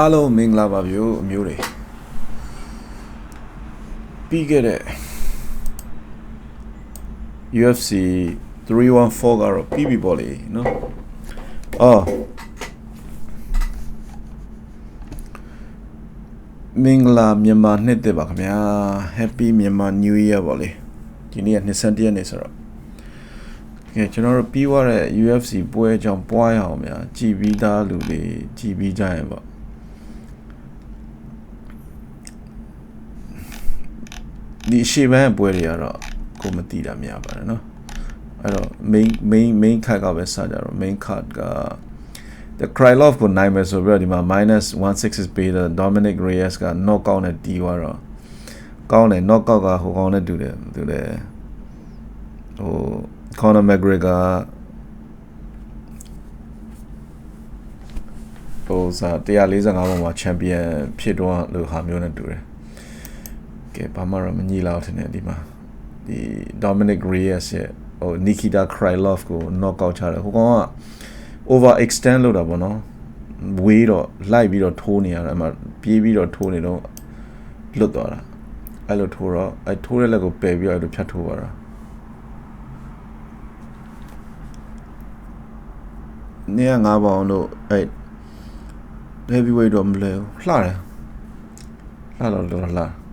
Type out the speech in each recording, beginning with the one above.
အားလုံးမင်္ဂလာပါဗျို့အမျိုးတွေပြီးခဲ့တဲ့ UFC 314ကတော့ပြီးပြီပေါ့လေနော်အော်မင်္ဂလာမြန်မာနှစ်သက်ပါခင်ဗျာ Happy မြန်မာ New Year ပေါ့လေဒီနေ့က21ရက်နေ့ဆိုတော့ကဲကျွန်တော်တို့ပြီးသွားတဲ့ UFC ပွဲအကြောင်းပွားရအောင်ဗျာကြည်ပြီးသားလူတွေကြည်ပြီးကြရင်ပေါ့ ဒီရှေ့ဘန်းပွဲတွေကတော့ကိုမသိတာများပါတယ်เนาะအဲ့တော့ main main main card ကပဲစကြတော့ main card က the Krylov ကိုနိုင်မယ်ဆိုပြီးတော့ဒီမှာ -16 is beta Dominic Reyes က knockout နဲ့တီးသွားတော့ကောင်းတယ် knockout ကဟိုကောင်းနဲ့တူတယ်တူတယ်ဟို Conor McGregor ဟိုစား145ပုံမှာချန်ပီယံဖြစ်တော့လို့ဟာမျိုးနဲ့တူတယ် ကဲဘာမှတော့မညီလောက်ထင်တယ်ဒီမှာဒီ Dominic Reyes ရဲ့ဟို Nikita Krylov ကို knock out ချတယ်ဟိုကောင်က over extend လုပ်တာပေါ့နော်ဝေးတော့လိုက်ပြီးတော့ထိုးနေရတာအမှပြေးပြီးတော့ထိုးနေတော့လွတ်သွားတာအဲ့လိုထိုးတော့အဲ့ထိုးတဲ့လက်ကိုပယ်ပြီးတော့အဲ့လိုဖြတ်ထိုးသွားတာနေရငါးပေါင်လို့အဲ့ heavyweight တော့မလဲလှတယ်လှတော့တော့လှ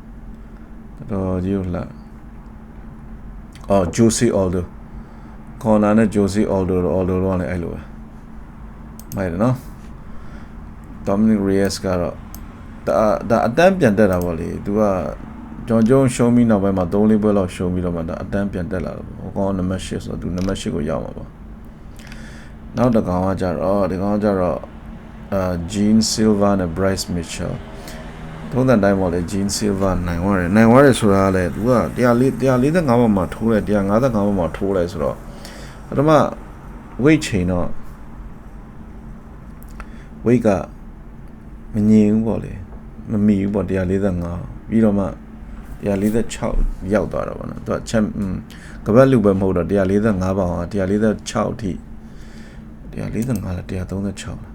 တော်ကြီးလှအော် Josie Aldo ခေါ်နာနဲ့ Josie Aldo တော့ Aldo တော့လည်းအဲ့လိုပဲမိုက်တယ်နော် Dominic Reyes ကတော့ဒါဒါအတန်းပြန်တက်တာပေါ့လေသူကဂျွန်ဂျုံရှုံးပြီးနောက်ပိုင်းမှာ3-4ပွဲလောက်ရှုံးပြီးတော့မှဒါအတန်းပြန်တက်လာတော့ဟိုကောင်နံပါတ်8ဆိုတော့သူနံပါတ်8ကိုရောက်မှာပေါ့နောက်တစ်ကောင်ကကြတော့ဒီကောင်ကကြတော့အာ Gene Silva နဲ့ Bryce Mitchell သုံးတဲ့တိုင်းပေါ့လေ Gene Silva နိုင်သွားတယ်နိုင်သွားတယ်ဆိုတာကလည်းသူက140 145ပေါ်မှာထိုးတယ်155ပေါ်မှာထိုးတယ်ဆိုတော့ပထမ weight ချိန်တော့ weight ကမငြင်ဘူးပေါ့လေမမီဘူးပေါ့145ပြီးတော့မှ146ရောက်သွားတော့ဗောနော်သူကချမ်ကပတ်လူပဲမဟုတ်တော့145ပေါင်က146အထိ145လား136လား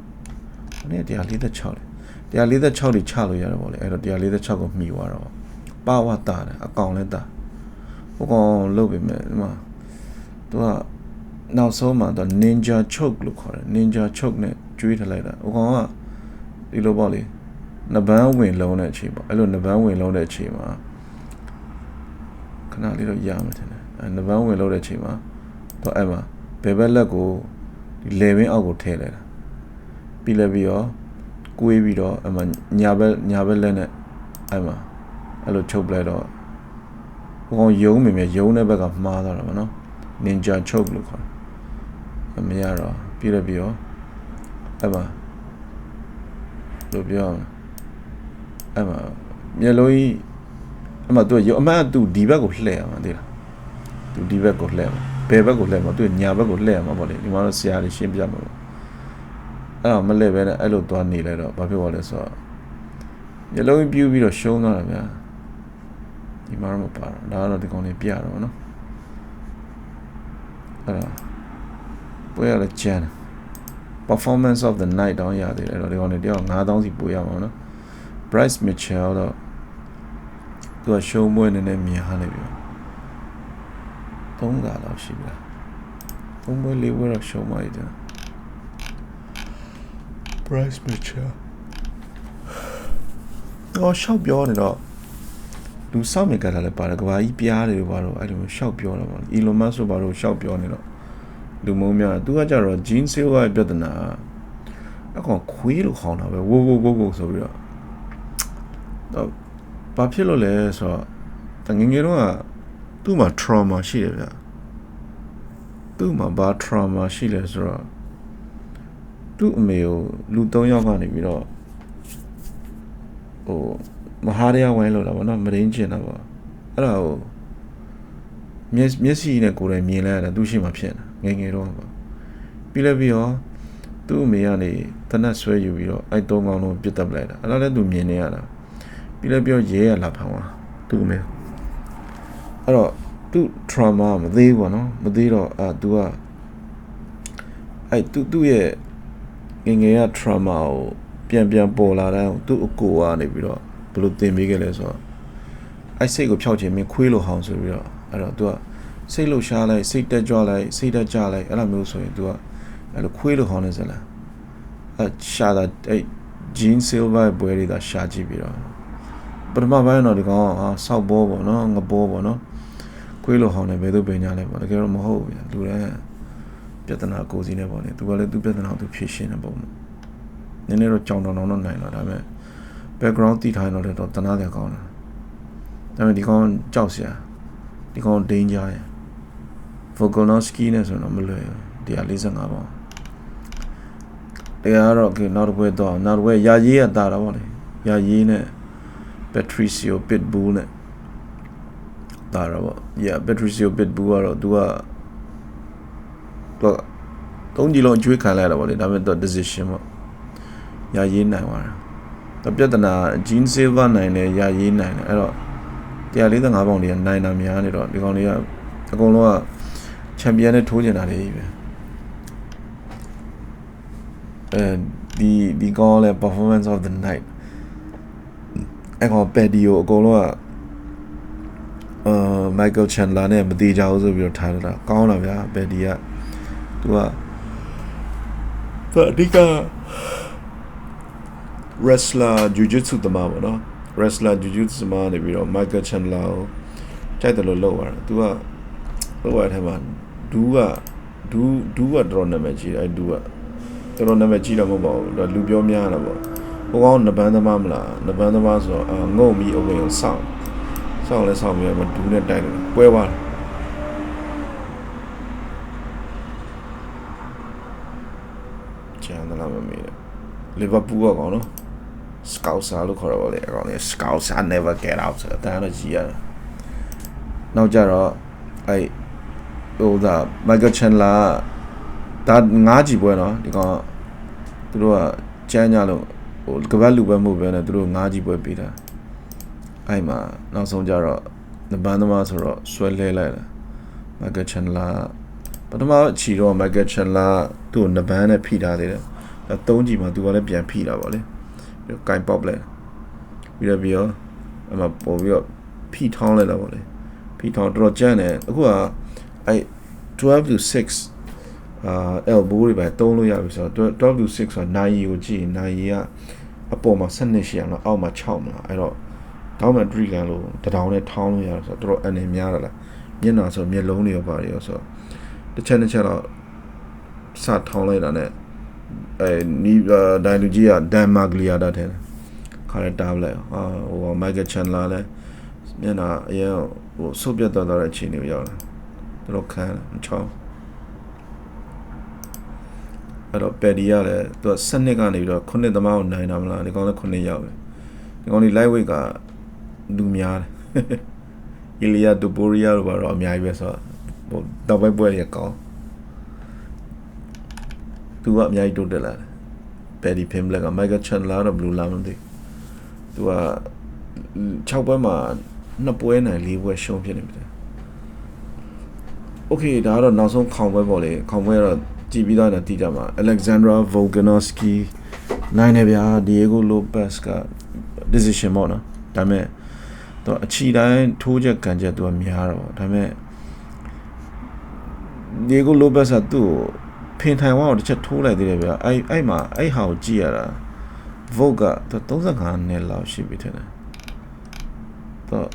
။အဲ့146လေ 146တွေချလို့ရတယ်ပေါ့လေအဲ့တော့146ကိုမှီသွားတော့ပါဝတ်တာတယ်အကောင်လည်းတာဟိုကောင်လုတ်ပြီမဲ့ဒီမှာသူကနောက်ဆုံးမှာတော့ ninja choke လို့ခေါ်တယ် ninja choke နဲ့ကျွေးထလိုက်တာဟိုကောင်ကဒီလိုပေါ့လေနဘန်းဝင်လုံးတဲ့အချိန်ပေါ့အဲ့လိုနဘန်းဝင်လုံးတဲ့အချိန်မှာခဏလေးတော့ရမှာထင်တယ်အဲနဘန်းဝင်လုံးတဲ့အချိန်မှာတော့အဲ့မှာဘယ်ဘက်လက်ကိုဒီလေဝင်းအောက်ကိုထည့်လိုက်တာပြီးလည်းပြီးတော့ ကိုေးပြီးတော့အဲ့မှာညာဘက်ညာဘက်လက်နဲ့အဲ့မှာအဲ့လိုချုပ်ပလိုက်တော့ဟိုကောင်ယုံမိမယ်ယုံတဲ့ဘက်ကမှားသွားတာဗောနော် ninja choke လို့ခေါ်တယ်မရတော့ပြီးလည်းပြီးတော့အဲ့မှာလို့ပြောအဲ့မှာမျက်လုံးကြီးအမှသူကအမှန်သူဒီဘက်ကိုလှည့်ရမှာသိလားသူဒီဘက်ကိုလှည့်မှာဘယ်ဘက်ကိုလှည့်မှာသူညာဘက်ကိုလှည့်ရမှာပေါ့လေဒီမှာတော့ဆရာကြီးရှင်းပြမှာပေါ့ အဲ့တော့မလှည့်ပဲနဲ့အဲ့လိုသွားနေလိုက်တော့ဘာဖြစ်သွားလဲဆိုတော့မျက်လုံးပြူးပြီးတော့ရှုံးသွားတာဗျာဒီမှာတော့မပါတော့ဒါကတော့ဒီကောင်လေးပြတော့နော်အဲ့တော့ပွဲရလဲကျန် performance of the night တောင်းရသေးတယ်အဲ့တော့ဒီကောင်လေးတယောက်9000စီပို့ရမှာနော် Bryce Mitchell တော့သူကရှုံးပွဲနေနဲ့မြင်ဟာနေပြီ3ကလောက်ရှိပြီလား3ပွဲ4ပွဲတော့ရှုံးမှရတယ် Bryce Mitchell တော့ရှောက်ပြောနေတော့လူစောင့်မြင်ကြတာလည်းပါတယ်ကဘာကြီးပြားတယ်ဘာလို့အဲ့လိုရှောက်ပြောတာပါ Elon Musk ဆိုဘာလို့ရှောက်ပြောနေတော့လူမုံများသူကကြတော့ Gene Silva ရဲ့ပြဿနာအကောင်ခွေးလို့ခေါင်းတာပဲဝိုးဝိုးဝိုးဝိုးဆိုပြီးတော့တော့ဘာဖြစ်လို့လဲဆိုတော့တငငယ်တော့ကသူ့မှာ trauma ရှိတယ်ဗျသူ့မှာဘာ trauma ရှိလဲဆိုတော့ သူ့အမေကိုလူ၃ယောက်ကနေပြီးတော့ဟိုမဟာရရဝိုင်းလို့လာဗောနော်မရင်းကျင်တာဗောအဲ့ဒါကိုမျက်မျက်စိနဲ့ကိုယ်တိုင်မြင်လိုက်ရတာသူရှိမှဖြစ်နေတာငယ်ငယ်တော့ဗောပြီးလည်းပြီးတော့သူ့အမေကနေတနတ်ဆွဲယူပြီးတော့အဲ့သုံးကောင်လုံးပြစ်တက်ပလိုက်တာအဲ့ဒါလည်းသူမြင်နေရတာပြီးလည်းပြောရဲရလာဖန်သွားသူ့အမေအဲ့တော့သူ့ trauma မသေးဘူးဗောနော်မသေးတော့အာ तू ကအဲ့သူ့သူ့ရဲ့ ငယ်ငယ်က trauma ကိုပြန်ပြန်ပေါ်လာတဲ့သူ့အကိုကနေပြီးတော့ဘယ်လိုတင်ပေးခဲ့လဲဆိုတော့အဲ့စိတ်ကိုဖြောက်ချင်မင်းခွေးလိုဟောင်းဆိုပြီးတော့အဲ့တော့ तू ကစိတ်လှရှားလိုက်စိတ်တက်ကြွလိုက်စိတ်တက်ကြလိုက်အဲ့လိုမျိုးဆိုရင် तू ကအဲ့လိုခွေးလိုဟောင်းနေစလားအဲ့ရှာတာအဲ့ Jean Silver ဘွဲတွေသာရှာကြည့်ပြီးတော့ပထမပိုင်းတော့ဒီကောင်ကဟာစောက်ဘောပေါ့နော်ငဘောပေါ့နော်ခွေးလိုဟောင်းနေဘယ်သူပင်ညာလဲပေါ့တကယ်တော့မဟုတ်ဘူးဗျာလူတိုင်း ပြဿနာကိုယ်စီနေပေါ့လေသူကလည်းသူပြဿနာကိုသူဖြေရှင်းနေပေါ့နည်းနည်းတော့ကြောင်တောင်တောင်တော့နိုင်လာဒါပေမဲ့ background တည်ထားရင်တော့တော့တနာတယ်ကောင်းတယ်ဒါပေမဲ့ဒီကောင်ကြောက်စရာဒီကောင် danger ရယ် Volkanovski နဲ့ဆိုတော့မလွယ်ဘူး145ပေါင်တရားတော့ကနောက်တစ်ပွဲတော့နောက်တစ်ပွဲရာရေးရတာတာပေါ့လေရာရေးနဲ့ Patricio Pitbull နဲ့တာတာပေါ့ yeah Patricio Pitbull ကတော့သူက သူကသုံးကြီးလုံးကျွေးခံလိုက်ရတာပေါ့လေဒါပေမဲ့သူ decision ပေါ့ရာရေးနိုင်သွားတာပြဿနာ Gene Silver နိုင်တယ်ရာရေးနိုင်တယ်အဲ့တော့145ပေါင်တွေကနိုင်တာများနေတော့ဒီကောင်တွေကအကုန်လုံးကချန်ပီယံနဲ့ထိုးကျင်တာတွေပဲအဲဒီဒီကောင်လဲ performance of the night အဲ့ကောင်ပက်ဒီကိုအကုန်လုံးကအာမိုက်ကယ်ချန်လာနဲ့မသေးကြဘူးဆိုပြီးတော့ထားတာကောင်းတာဗျာပက်ဒီက သူကသူအဓိက wrestler jiu-jitsu တမပါတော့ wrestler jiu-jitsu တမနေပြီးတော့ Michael Chandler ကိုကြိုက်တယ်လို့လောက်သွားတာ तू ကလောက်ရတဲ့မှာဒူးကဒူးဒူးကတော်တော်နာမည်ကြီးတယ်အဲဒူးကတော်တော်နာမည်ကြီးတော့မဟုတ်ပါဘူးလူပြောများတာပေါ့ဟိုကောင်နဘန်းသမားမလားနဘန်းသမားဆိုတော့အာငုံမီအဝင်ကိုစောင့်စောင့်လဲစောင့်ပြီးတော့ဒူးနဲ့တိုက်တယ်ပွဲသွားတယ်ကျန်တယ်လားမမေးတယ် လီဗာပူးကကောင်နော် Scouser လို့ခေါ်ရပါလေအကောင်လေး Scouser never get out ဆိုတော့ဒါတော့ကြီးရတယ်နောက်ကြတော့အဲ့ဟိုဒါမိုက်ကယ်ချန်လာဒါငါးကြီးပွဲနော်ဒီကောင်သူတို့ကကျန်းကြလို့ဟိုကပတ်လူပဲမဟုတ်ပဲနဲ့သူတို့ငါးကြီးပွဲပေးတာအဲ့မှာနောက်ဆုံးကြတော့နဘန်းသမားဆိုတော့ဆွဲလဲလိုက်တာမိုက်ကယ်ချန်လာပထမချီတော့မိုက်ကယ်ချန်လာသူ့နဘန်းနဲ့ဖိထားသေးတယ် အဲသုံးကြီးမှာသူကလည်းပြန်ဖိတာပါလေပြီးတော့ကင်ပေါက်လိုက်ပြီးတော့ပြီးတော့အမပေါ်ပြီးတော့ဖိထောင်းလိုက်တာပါလေဖိထောင်းတော်တော်ကြမ်းတယ်အခုကအဲ12 to 6အာ elbow တွေပဲတုံးလို့ရပြီဆိုတော့12 to 6ဆိုတာနိုင်ကိုကြည့်နိုင်ကအပေါ်မှာ12ရှိအောင်တော့အောက်မှာ6မလားအဲ့တော့တောင်းမှ tree ကန်လို့တထောင်နဲ့ထောင်းလို့ရတယ်ဆိုတော့တော်တော်အနေများတာလားမျက်နှာဆိုမျက်လုံးတွေရောပါတယ်ရောဆိုတော့တစ်ချက်တစ်ချက်တော့စထောင်းလိုက်တာနဲ့ အဲနီးဒိုင်လူကြီးကဒန်မာဂလီယာတာထဲခါရတားလိုက်ဟာဟိုမိုက်ကယ်ချန်လာလဲမျက်နှာအရင်ဟိုဆုတ်ပြတ်သွားတဲ့အချိန်တွေရောက်လာတော်တော်ခံချောင်းအဲ့တော့ပယ်ဒီရလည်းသူကစနစ်ကနေပြီးတော့ခုနှစ်သမားကိုနိုင်တာမလားဒီကောင်လည်းခုနှစ်ရောက်ပဲဒီကောင်ဒီ lightweight ကလူများတယ်အီလီယာဒူပိုရီယာတို့ဘာတော့အများကြီးပဲဆိုတော့ဟိုတော့ပဲပွဲရကောင်း သူကအများကြီးတိုးတက်လာတယ်ပယ်ဒီဖင်ဘလက်ကမိုက်ကယ်ချန်လာတော့ဘလူးလာမသိသူက6ပွဲမှာ2ပွဲနိုင်4ပွဲရှုံးဖြစ်နေပြီโอเคဒါကတော့နောက်ဆုံးခေါင်ပွဲပေါ့လေခေါင်ပွဲကတော့ကြည်ပြီးသားနဲ့တည်ကြမှာ Alexandra Volkanovski နိုင်နေဗျာ Diego Lopez က decision ပေါ့နော်ဒါပေမဲ့တော့အချီတိုင်းထိုးချက်ကန်ချက်သူကများတော့ဒါပေမဲ့ Diego Lopez ကသူ့ကို ဖင်ထိုင်ဝါကိုတစ်ချက်ထိုးလိုက်သေးတယ်ဗျာအဲ့အဲ့မှာအဲ့ဟာကိုကြည့်ရတာ Vogue က35နှစ်လောက်ရှိပြီထင်တယ်တော့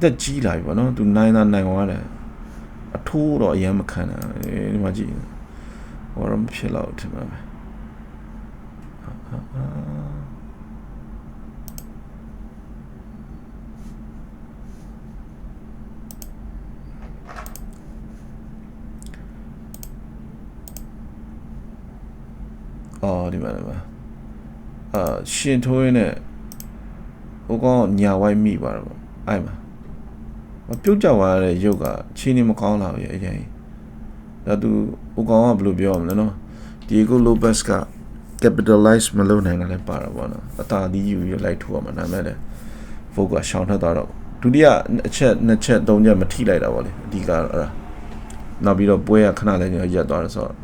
တက်ကြီးလာပြီဗောနော်သူနိုင်တာနိုင်သွားတယ်အထိုးတော့အရင်မခံတာဒီမှာကြည့်ဟောတော့မဖြစ်တော့ထင်ပါပဲအော် ဒီမှာဒီမှာအာရှင်ထိုးရင်းနဲ့ဟိုကောင်ညာဝိုင်းမိပါတော့အဲ့မှာပြုတ်ကြသွားတဲ့ရုပ်ကချင်းနေမကောင်းလာဘူးအရင်ဒါသူဟိုကောင်ကဘယ်လိုပြောမလဲနော်ဒီကိုလိုဘက်စ်က capitalize မလုပ်နိုင်တာလည်းပါတာပေါ့နော်အသာဒီယူရလိုက်ထိုးရမှာနာမည်လေဖုတ်ကရှောင်းထွက်သွားတော့ဒုတိယအချက်နှစ်ချက်သုံးချက်မထိလိုက်တာပေါ့လေအဓိကအဲ့ဒါနောက်ပြီးတော့ပွဲကခဏလေးညရက်သွားတယ်ဆိုတော့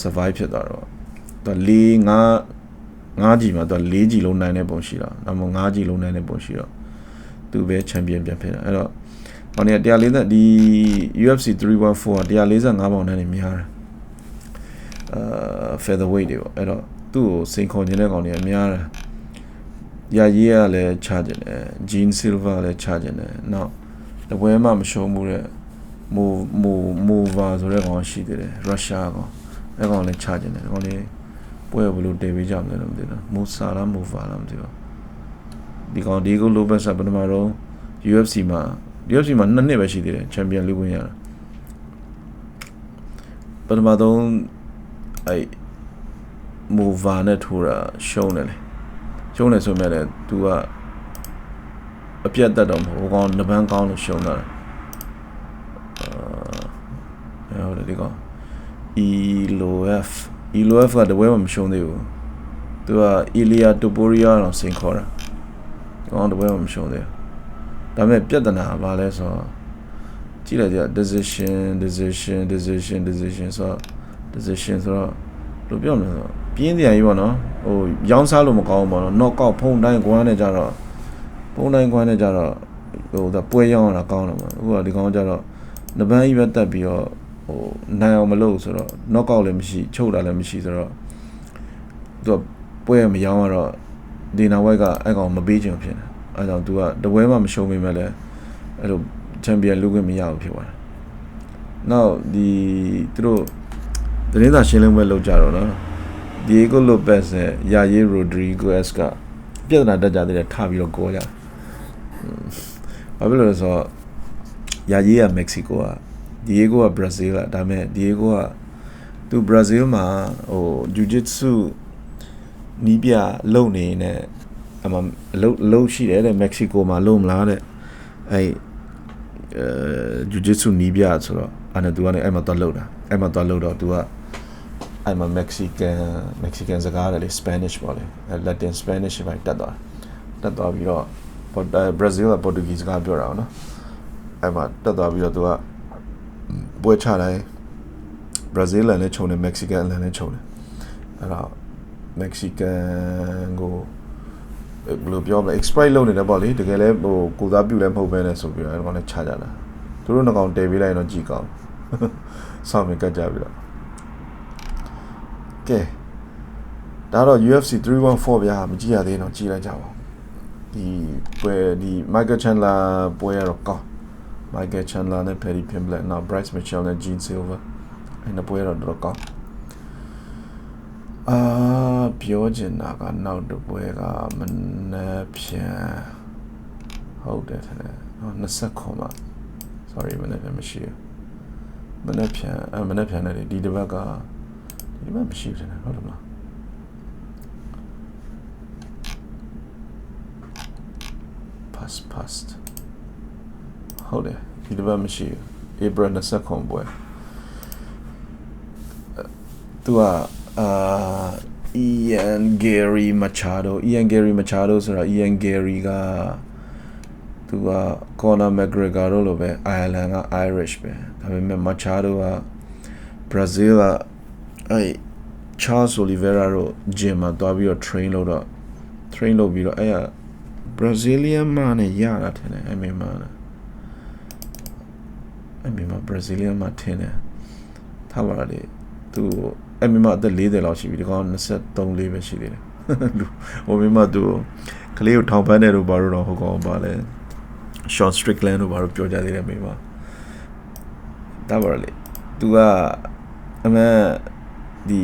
survive ဖြစ်သွားတော့ သူ၄၅9ကြီးမှာသူက4ကြီးလုံးနိုင်တဲ့ပုံရှိတာဒါမှမဟုတ်9ကြီးလုံးနိုင်တဲ့ပုံရှိတော့သူပဲချန်ပီယံပြန်ဖြစ်တာအဲ့တော့ဟောနေ140ဒီ UFC 314က145ပေါင်နဲ့နေများတယ်အာ featherweight တွေပေါ့အဲ့တော့သူ့ကိုစိန်ခေါ်နေတဲ့ကောင်တွေကများတယ်ရာရေးကလည်းချကြတယ် Jean Silva လည်းချကြတယ်နောက်တပွဲမှမရှုံးဘူးတဲ့ move move mover ဆိုတဲ့ကောင်ရှိသေးတယ်ရုရှားကောင်အဲ့ကောင်လည်းချကြတယ်ကောင်လေး ပွဲဘယ်လိုတင်ပေးကြမလဲတော့မသိဘူးမူဆာလား mover လားမသိဘူးဒီကောင်ဒီကိုလိုဘက်ဆာပထမတော့ UFC မှာ UFC မှာနှစ်နှစ်ပဲရှိသေးတယ်ချန်ပီယံလူဝင်ရတာပထမတော့အဲ့ mover နဲ့ထိုးတာရှုံးတယ်လေရှုံးတယ်ဆိုမြဲလေ तू ကအပြတ်တက်တော့မဟုတ်ဘူးကောင်နပန်းကောင်းလို့ရှုံးတာအာဟုတ်တယ်ဒီကောင် ELOF ELOF ကတပွဲမှမရှုံးသေးဘူးသူက Ilia Topuria တော့စင်ခေါ်တာဒီကောင်တပွဲမှမရှုံးသေးဘူးဒါပေမဲ့ပြဿနာကဘာလဲဆိုတော့ကြည့်လိုက်ကြ decision decision decision decision ဆိုတော့ decision ဆိုတော့ဘယ်လိုပြောမလဲဆိုတော့ပြင်းတရားကြီးပေါ့နော်ဟိုရောင်းစားလို့မကောင်းဘူးပေါ့နော် knock out ဖုံးတိုင်းကွမ်းနေကြတော့ဖုံးတိုင်းကွမ်းနေကြတော့ဟိုဒါပွဲရောင်းရတာကောင်းတယ်ပေါ့အခုကဒီကောင်ကျတော့နပန်းကြီးပဲတက်ပြီးတော့ ဟိုနိုင်အောင်မလုပ်ဆိုတော့ knock out လည်းမရှိချုပ်တာလည်းမရှိဆိုတော့သူကပွဲမရောင်းရတော့ဒီနာဝိုက်ကအဲ့ကောင်မပေးချင်ဖြစ်နေအဲကြောင့် तू ကတပွဲမှမရှုံးမိမဲ့လဲအဲ့လိုချန်ပီယံလူခွင့်မရဘူးဖြစ်သွားတယ်နောက်ဒီသူတို့သတင်းစာရှင်းလင်းပွဲလုပ်ကြတော့နော် Diego Lopez နဲ့ Yaye Rodriguez ကပြဿနာတက်ကြသေးတယ်ထပြီးတော့ကိုကြတယ်။ဘာဖြစ်လို့လဲဆိုတော့ Yaye က Mexico က Diego က Brazil ကဒါပေမဲ့ Diego ကသူ Brazil မှာဟို Jiu-Jitsu နီးပြလုံနေနဲ့အမအလုံအလုံရှိတယ်တဲ့ Mexico မှာလုံမလားတဲ့အဲအဲ Jiu-Jitsu နီးပြဆိုတော့အဲ့နဲ့သူကနေအဲ့မှာတော့လုံတာအဲ့မှာတော့လုံတော့သူကအဲ့မှာ Mexican Mexican စကားတယ်လေ Spanish ပေါ့လေ Latin Spanish ပဲတက်သွားတက်သွားပြီးတော့ Brazil က Portuguese စကားပြောတာနော်အဲ့မှာတက်သွားပြီးတော့သူက ပွဲချတိုင်း Brazil လန်လည်းခြုံတယ် Mexican လန်လည်းခြုံတယ်အဲ့တော့ Mexican ကိုဘယ်လိုပြောမလဲ exploit လုပ်နေတယ်ပေါ့လေတကယ်လဲဟိုကိုသားပြုတ်လည်းမဟုတ်ပဲနဲ့ဆိုပြီးတော့အဲ့ကောင်လည်းချကြတာသူတို့နှစ်ကောင်တည်ပေးလိုက်ရင်တော့ကြည်ကောင်းဆောင်းမြကတ်ကြပြီးတော့ကဲဒါတော့ UFC 314ဗျာမကြည့်ရသေးတော့ကြည့်လိုက်ကြပါဦးဒီပွဲဒီ Michael Chandler ပွဲရတော့ကောင်း Michael Chandler နဲ့ Paddy Pimblett နောက် Bryce Mitchell နဲ့ Gene Silver အဲ့နှစ်ပွဲရတော့တော့ကောင်းအာပြောချင်တာကနောက်တစ်ပွဲကမနှက်ဖြန်ဟုတ်တယ်တဲ့20ခွန်မှာ sorry မနှက်ဖြန်မရှိဘူးမနှက်ဖြန်အမနှက်ဖြန်နဲ့ဒီတစ်ပတ်ကဒီတစ်ပတ်မရှိဘူးတဲ့ဟုတ်တယ်မလား past past ဟုတ်တယ်ဒီတစ်ပတ်မရှိဘူး April 20ခွန်ပွဲသူကအာ Ian Gary Machado Ian Gary Machado ဆိုတာ Ian Gary ကသူက Conor McGregor တို့လိုပဲ Ireland က Irish ပဲဒါပေမဲ့ Machado က Brazil ကအဲ Charles Oliveira တို့ gym မှာတွားပြီးတော့ train လုပ်တော့ train လုပ်ပြီးတော့အဲ့က Brazilian မနဲ့ရတာထင်တယ် အဲ့မိမနဲ့အဲ့မိမ Brazilian မထင်တယ်ထားပါလေသူအဲ့မိမအသက်40လောက်ရှိပြီဒီကောင်23လေးပဲရှိသေးတယ်လူဟိုမိမသူကလေးကိုထောင်ပန်းတယ်လို့ဘာလို့တော့ဟိုကောင်ပါလဲ Sean Strickland တို့ဘာလို့ပြောကြသေးတယ်မိမဒါပါလေသူကအမှန်ဒီ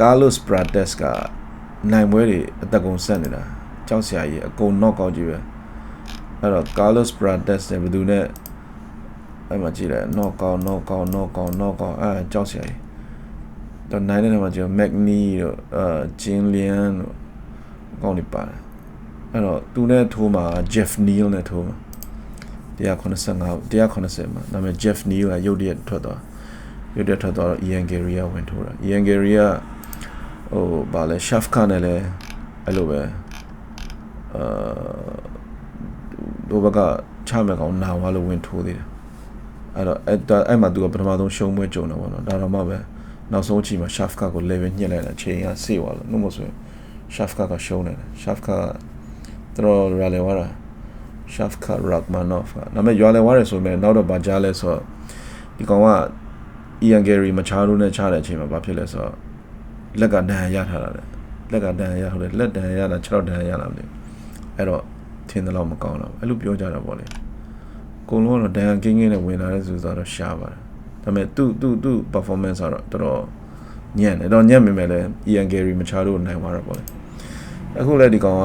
Carlos Prates ကနိုင်ပွဲတွေအသက်ကုန်ဆက်နေတာကြောက်စရာကြီးအကုန် knock out ကြီးပဲအဲ့တော့ Carlos Prates နဲ့ဘယ်သူနဲ့ အဲ့မှာကြည့်လိုက် knock out knock out knock out knock out အဲကြောက်စရာကြီးတော့နိုင်တဲ့နေရာမှာကျတော့ Magni တို့အာဂျင်းလျန်တို့ကောင်းနေပါတယ်အဲ့တော့သူနဲ့ထိုးမှာ Jeff Neal နဲ့ထိုးမှာ185 180မှာဒါပေမဲ့ Jeff Neal ကရုတ်တရက်ထွက်သွားရုတ်တရက်ထွက်သွားတော့ Ian Gary ကဝင်ထိုးတာ Ian Gary ကဟိုဗာလဲ Shafka နဲ့လည်းအဲ့လိုပဲအာဒိုဘကချမဲ့ကောင်နာဝါလို့ဝင်ထိုးသေးတယ် အဲ့တော့အဲ့အဲ့မှာသူကပထမဆုံးရှုံးပွဲကြုံတော့ဗောနော်ဒါတော့မှပဲနောက်ဆုံးအချိန်မှာ Shafka ကို level ညှစ်လိုက်တာချိန်ကစေ့သွားလို့နှုတ်မဆိုရင် Shafka ကရှုံးတယ် Shafka ကတော်ရလဲဝါတာ Shafka Rakhmanov ကဒါပေမဲ့ရွာလဲဝါတယ်ဆိုပေမဲ့နောက်တော့ဗာကြားလဲဆိုတော့ဒီကောင်က Ian Gary မချားလို့နဲ့ချတဲ့အချိန်မှာဘာဖြစ်လဲဆိုတော့လက်ကဒဏ်ရာရထားတာလေလက်ကဒဏ်ရာရဟုတ်တယ်လက်ဒဏ်ရာရတာ6တော့ဒဏ်ရာရလာမလို့အဲ့တော့ထင်တယ်လို့မကောင်းတော့အဲ့လိုပြောကြတာပေါ့လေ ကိုလုံးကတော့ဒဏ်ရာကင်းကင်းနဲ့ဝင်လာတဲ့သူဆိုတော့ရှားပါတယ်ဒါပေမဲ့သူ့သူ့သူ့ performance ကတော့တော်တော်ညံ့တယ်တော့ညံ့မိမဲ့လည်း Ian Gary မချားလို့နိုင်သွားတာပေါ့လေအခုလည်းဒီကောင်က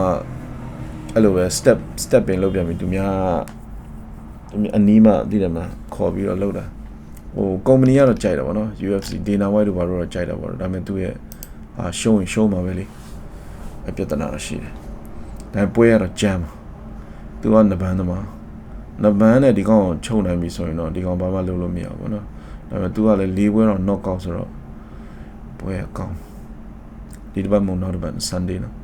အဲ့လိုပဲ step step ပင်လုပ်ပြန်ပြီသူများသူများအနီးမှသိတယ်မလားခေါ်ပြီးတော့လုပ်တာဟိုကုမ္ပဏီကတော့ကြိုက်တာပေါ့နော် UFC Dana White တို့ဘာလို့တော့ကြိုက်တာပေါ့ဒါပေမဲ့သူ့ရဲ့အာရှုံးရင်ရှုံးမှာပဲလေအပြဿနာတော့ရှိတယ်ဒါပေမဲ့ပွဲရတော့ jam သူကနဘန်သမား နဘန်နဲ့ဒီကောင်ကိုချုပ်နိုင်ပြီဆိုရင်တော့ဒီကောင်ဘာမှလုပ်လို့မရဘူးပေါ့နော်ဒါပေမဲ့သူကလည်း၄ပွဲတော့ knock out ဆိုတော့ပွဲအကောင်းဒီတစ်ပတ်မုံနောက်တစ်ပတ် Sunday နော်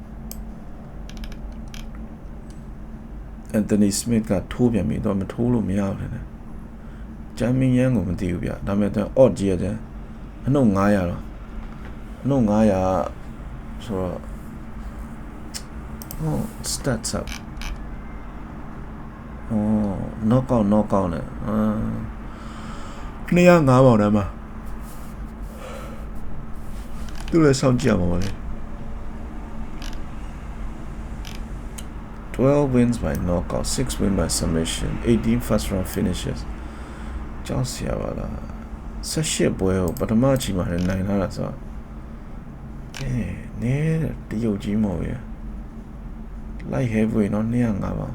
Anthony Smith ကထိုးပြန်ပြီတော့မထိုးလို့မရဘူးလေဂျမ်မင်ယန်ကိုမသိဘူးဗျဒါပေမဲ့တော့ odd ကြီးရတယ်အနှုတ်900တော့အနှုတ်900ဆိုတော့ဟော stats up ဟော knockout knockout နဲ့အာ205ပေါင်တန်းမှာသူလည်းစောင့်ကြည့်ရမှာပါလေ12 wins by knockout, 6 wins by submission, 18 first round finishes. ကြောက်စရာပါလား18ပွဲကိုပထမအချိန်မှာလည်းနိုင်လာတာဆိုတော့အဲနဲတရုတ်ကြီးမဟုတ်ရဲ့ light heavyweight เนาะ205ပါ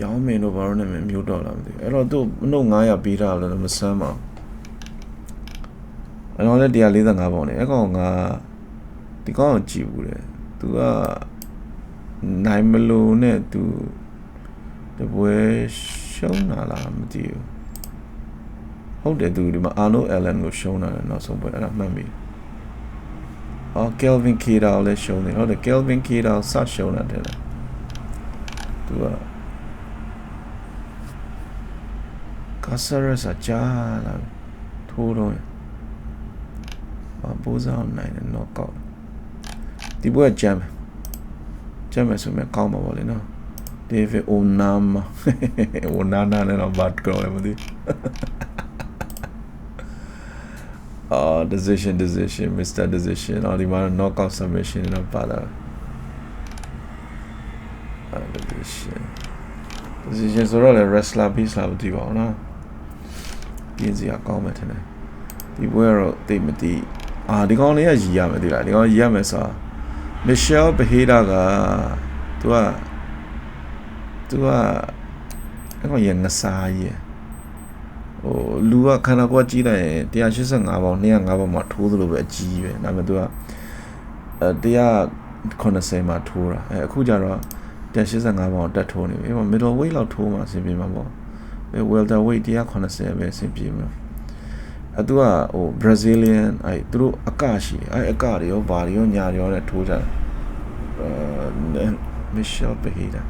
ရောင်းမင်းတို့ဘာလို့နဲ့မမျိုးတော့လားမသိဘူးအဲ့တော့သူ့မနှုတ်900ပေးတာလည်းမဆမ်းပါဘူးအဲ့တော့လည်း145ပေါင်နေအဲ့ကောင်ကဒီကောင်ကိုကြည့်ဘူးလေသူကနိုင်မလို့နဲ့သူတပွဲရှုံးလာလားမသိဘူးဟုတ်တယ်သူဒီမှာအာနိုအယ်လန်ကိုရှုံးတာလည်းနောက်ဆုံးပွဲအဲ့ဒါမှတ်မိအော်ကယ်ဗင်ကီရာလည်းရှုံးတယ်ဟုတ်တယ်ကယ်ဗင်ကီရာစရှုံးတာတယ်လားသူက ကာဆာရစကြာလာထိုးတော့ဘာပိုးစားနိုင်တယ် knockout ဒီပွဲဂျမ်ဂျမ်ဆိုမဲ့ကောင်းမှာပါလေနော် David Onama Onana နဲ့တော့ဘတ်ကောလည်းမသိ uh decision decision Mr decision အော်ဒီမှာ knockout submission နဲ့ပါတာ uh, decision decision ဆိုတော့လေ wrestler piece လာမသိပါဘူးနော် ပြင်းစရာကောင်းမယ်ထင်တယ်ဒီပွဲကတော့သိမသိအာဒီကောင်လေးကရီရမယ်ဒီလားဒီကောင်ရီရမယ်ဆိုတာ Michelle Beheda ကသူကသူကအဲ့ကောင်ရငစားကြီးဟိုလူကခန္ဓာကိုယ်ကြီးလိုက်ရင်185ပေါင်205ပေါင်မှာထိုးသလိုပဲအကြီးပဲဒါပေမဲ့သူကအဲ180မှာထိုးတာအဲအခုကျတော့185ပေါင်တက်ထိုးနေပြီ middle weight လောက်ထိုးမှာအဆင်ပြေမှာပေါ့ အဲ welter weight 180ပဲအဆင်ပြေမှာအဲသူကဟို Brazilian အဲသူတို့အကရှိအဲအကတွေရောဘာတွေရောညာတွေရောနဲ့ထိုးကြတယ်အဲ Michelle Beheda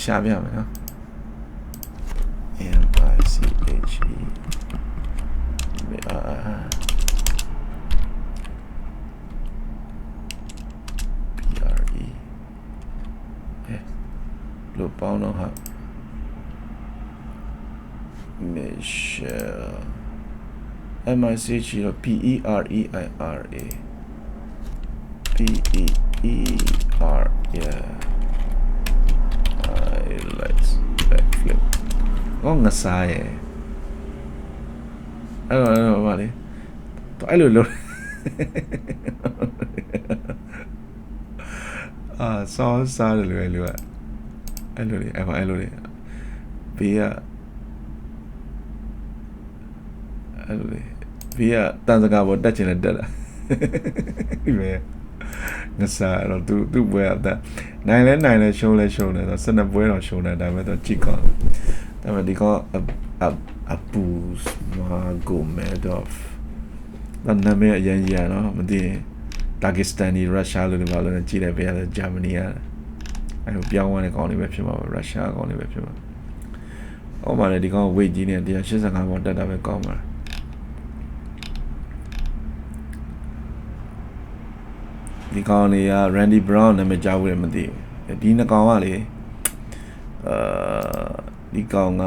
ရှာပြမယ်နော် M I C H E B R P R E အဲ လို့ပေါင်းတော့ဟာ Michelle M I C H E တော့ P E R E I R A P E E R yeah highlights backflip ကောင်းငစားရဲ့အဲ့တော့အဲ့တော့ဗာလေတော့အဲ့လိုလုပ်အာစောစားတယ်လို့လေ အဲ့လိုလေအဲ့ပါအဲ့လိုလေဘေးကအဲ့လိုလေဘေးကတန်စကားပေါ်တက်ချင်လဲတက်တာဒီပဲငစားတော့သူသူ့ပွဲအသက်နိုင်လဲနိုင်လဲရှုံးလဲရှုံးတယ်ဆိုစနပွဲတော့ရှုံးတယ်ဒါပေမဲ့တော့ကြည့်ကောင်းဒါပေမဲ့ဒီကအအပူမာဂိုမဲဒေါဖ်ဒါနာမည်အရင်ကြီးရနော်မသိရင်တာကစ္စတန်နီရုရှားလို့လည်းပါလို့ကြည့်တယ်ပြရတယ်ဂျာမနီက အဲလိုပြောင်းသွားတဲ့ကောင်လေးပဲဖြစ်မှာပဲရုရှားကောင်လေးပဲဖြစ်မှာဟောမှာလေဒီကောင်ဝိတ်ကြီးနဲ့185ပေါင်တက်တာပဲကောင်းပါလားဒီကောင်လေးက Randy Brown နာမည်ကြားဘူးလည်းမသိဘူးဒီနှစ်ကောင်ကလေအာဒီကောင်က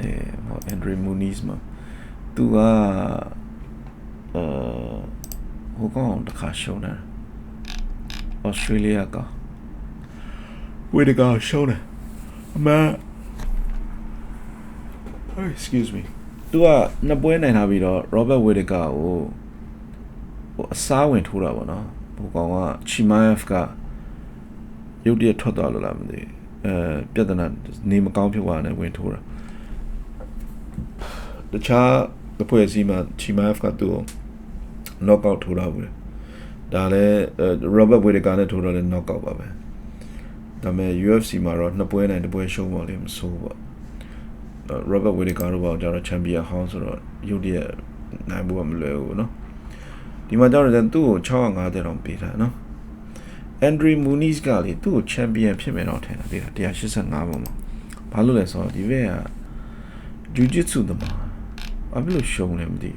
အဲဟို Andre Muniz မှာသူကအာဟိုကောင်တခါရှုံးတယ် Australia က ဝေဒကရှုံးတယ်အမ Oh, excuse me သူကနှစ်ပွဲနိုင်ထားပြီးတော့ Robert Whittaker ကိုဟိုအစားဝင်ထိုးတာပေါ့နော်ဟိုကောင်က Chimaev ကရုတ်တရက်ထွက်သွားလို့လားမသိဘူးအဲပြဿနာနေမကောင်းဖြစ်သွားတယ်ဝင်ထိုးတာတခြားအဖွဲ့အစည်းမှာ Chimaev ကသူ့ကို knock out ထိုးတာဘူးလေဒါလည်း Robert Whittaker နဲ့ထိုးတော့လည်း knock out ပါပဲ ဒါပေမဲ့ UFC မှာတော့နှစ်ပွဲနိုင်တစ်ပွဲရှုံးပါလိမ့်မဆိုးပေါ့ Robert Whittaker တို့ပေါ့ကျတော့ champion ဟောင်းဆိုတော့ရုတ်တရက်နိုင်ဖို့ကမလွယ်ဘူးเนาะဒီမှာကျတော့သူ့ကို650တောင်ပေးတာเนาะ Andre Muniz ကလေသူ့ကို champion ဖြစ်မယ်တော့ထင်တာသေးတာ185ပုံမှာဘာလို့လဲဆိုတော့ဒီဘက်က Jiu-Jitsu သမားဘာဖြစ်လို့ရှုံးလဲမသိ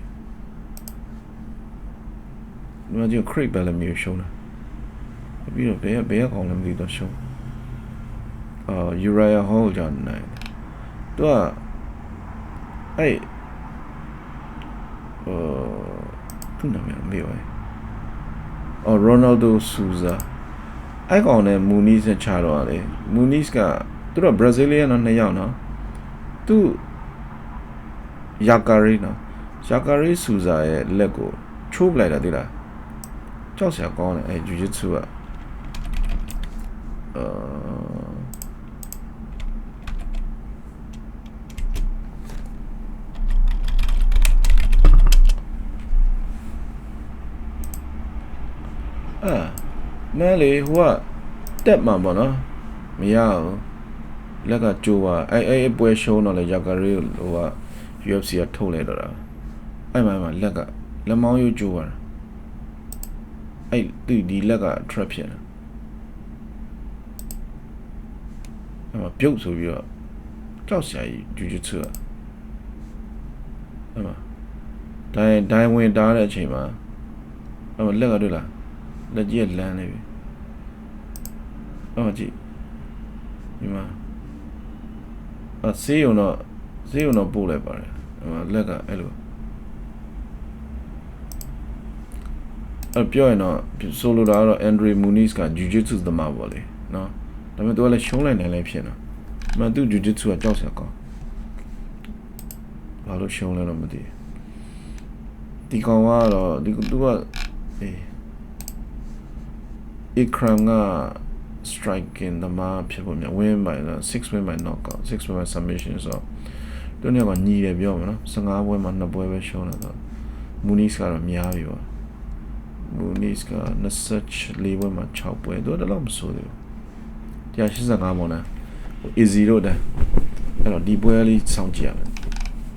ဘူးဒီမှာကျ Craig Bellamy ကိုရှုံးတာပြီးတော့ဘယ်ဘယ်ကောင်လဲမသိတော့ရှုံး အာ Uriah Hall ကြောင့်နိုင်သူကအဲ့ဟိုသူ့နာမည်မေးပါအော် Ronaldo Souza အဲ့ကောင်နဲ့ Muniz နဲ့ချတော့လေ Muniz ကသူတို့ Brazilian တော့နှစ်ယောက်နော်သူ Yakari နော် Yakari Souza ရဲ့လက်ကိုချိုးပလိုက်တာသိလားကြောက်စရာကောင်းတယ်အဲ့ Jiu-Jitsu ကအာ အာမဲလေဟိုကတက်မှာပေါ့နော်မရဘူးလက်ကကြိုးပါအဲ့အဲ့အပွဲရှုံးတော့လေယာကာရီဟိုက UFC ကထုတ်လိုက်တော့တာအဲ့မှာမှာလက်ကလက်မောင်းရိုးကြိုးပါအဲ့ဒီဒီလက်က trap ဖြစ်လာအဲ့မှာပြုတ်ဆိုပြီးတော့ကြောက်စရာကြီးဂျူဂျူချူအဲ့မှာဒိုင်ဒိုင်ဝင်တားတဲ့အချိန်မှာအဲ့မှာလက်ကတွေ့လား လက်ကြီးကလန်းနေပြီအော်ကြည့်ဒီမှာအဆေးုံတော့ဆေးုံတော့ပို့လိုက်ပါတယ်လက်ကအဲ့လိုအပြောရင်တော့ဆိုလိုတာကတော့ Andre Muniz က Jiu-Jitsu သမားပေါ့လေနော်ဒါပေမဲ့သူကလည်းရှုံးလိုက်နိုင်လည်းဖြစ်တော့မသူ Jiu-Jitsu ကကြောက်စရာကောင်းဘာလို့ရှုံးလဲတော့မသိဒီကောင်ကတော့ဒီသူကအေး Ikram က striking သမားဖြစ်ဖို့မြ win by 6 win by knockout 6 win by submission ဆိုတော့တို့ညကညီတယ်ပြောမှာနော်15ပွဲမှာ2ပွဲပဲရှုံးလာတော့ Muniz ကတော့များပြီပါ Muniz က24ပွဲမှာ6ပွဲတို့တော့မဆိုးသေးဘူး185ပေါ့နော် easy တော့တယ်အဲ့တော့ဒီပွဲလေးစောင့်ကြည့်ရမယ်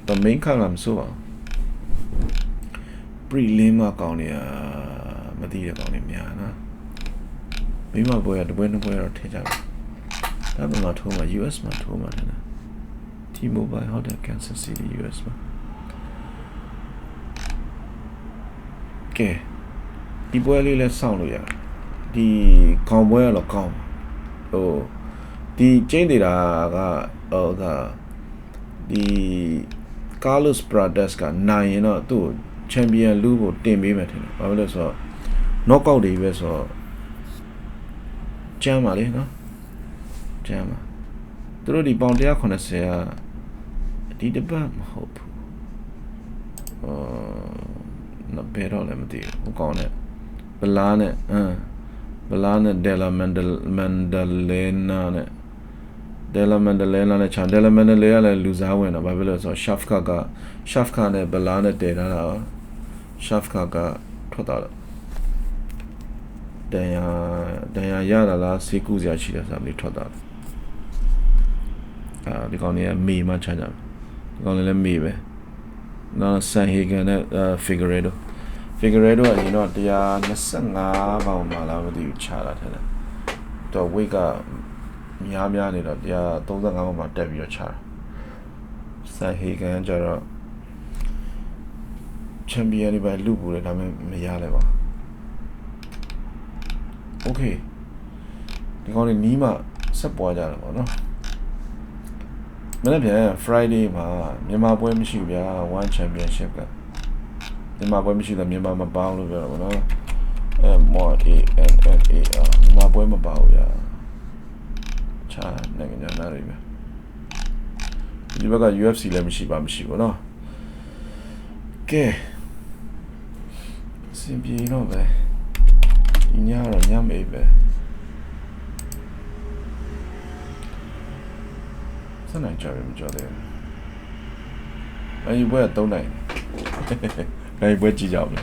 တော့ main card ကမဆိုးပါဘူး prelim ကကောင်းနေရမသိတဲ့ကောင်းနေများနော် မိမပွဲကတပွဲနှစ်ပွဲတော့ထည့်ကြတယ်ဒါပေမဲ့ထိုးမှာ US မှာထိုးမှာတယ်နော် T-Mobile ဟုတ်တယ် Kansas City US မှာကဲဒီပွဲလေးလဲစောင့်လို့ရတယ်ဒီခေါင်ပွဲကတော့ကောင်းဟိုဒီကျင်းနေတာကဟိုဒါဒီ Carlos Pradas ကနိုင်ရင်တော့သူ့ချန်ပီယံလူကိုတင်ပေးမယ်ထင်တယ်ဘာလို့လဲဆိုတော့ knockout တွေပဲဆိုတော့ ကျမ်းပါလေနော်ကျမ်းပါသူတို့ဒီပေါင်190ကဒီတပတ်မဟုတ်ဘူးအာနဘယ်တော့လည်းမသိဘူးဟိုကောင်းနဲ့ဘလာနဲ့အမ်ဘလာနဲ့ဒဲလာမန်ဒလမန်ဒလေနာနဲ့ဒဲလာမန်ဒလေနာနဲ့ချန်ဒဲလာမန်ဒလေကလည်းလူစားဝင်တာဘာဖြစ်လို့လဲဆိုတော့ရှက်ဖကာကရှက်ဖကာနဲ့ဘလာနဲ့တည်ထားတာရှက်ဖကာကထွက်သွားတော့ ဒဏ်ရာဒဏ်ရာရတာလားစေကူစရာရှိတယ်ဆိုတာလေးထွက်သွားတယ်အာဒီကောင်လေးကမေမှချမ်းကြတယ်ဒီကောင်လေးလည်းမေပဲနော်ဆန်ဟေဂန်နဲ့ဖီဂရေဒိုဖီဂရေဒိုကရင်တော့125ပေါင်မှလားမသိဘူးချတာထက်တယ်တော့ weight ကများများနေတော့135ပေါင်မှတက်ပြီးတော့ချတာဆန်ဟေဂန်ကျတော့ချန်ပီယံတွေပဲလူပူတယ်ဒါပေမဲ့မရလဲပါ okay ဒီကောင်တွေနီးမှဆက်ပွားကြတယ်ပေါ့နော်မနေ့ပြန် Friday မှာမြန်မာပွဲမရှိဘူးဗျာ One Championship ကမြန်မာပွဲမရှိတော့မြန်မာမပေါင်းလို့ပြောတာပေါ့နော် M Y A N N A R မြန်မာပွဲမပေါဘူးဗျာချာနိုင်ငံညာနားတွေပဲဒီဘက်က UFC လည်းမရှိပါမရှိဘူးနော်ကဲစင်ပြေတော့ပဲဒီ ညတော့ညမေးပဲစနေကြရမကြတယ်အဲဒီဘွဲက3နိုင်အဲဒီဘွဲကြည့်ကြအောင်လေ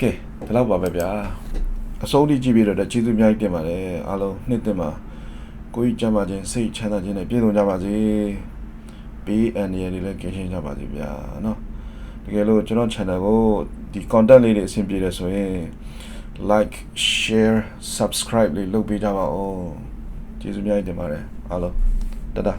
ကဲဒီလောက်ပါပဲဗျာအဆုံးထိကြည့်ပြီးတော့ကျေးဇူးအများကြီးတင်ပါတယ်အားလုံးနှစ်သိမ့်မှာကိုကြီးကြမ်းပါခြင်းစိတ်ချမ်းသာခြင်းနဲ့ပြည့်စုံကြပါစေဘေးအန္တရာယ်တွေလည်းကင်းရှင်းကြပါစေဗျာနော်တကယ်လို့ကျွန်တော် channel ကို ဒီ content လေးတွေအဆင်ပြေတယ်ဆိုရင် like share subscribe လေးလုပ်ပေးကြပါဦးကျေးဇူးအများကြီးတင်ပါတယ်အားလုံးတဒါ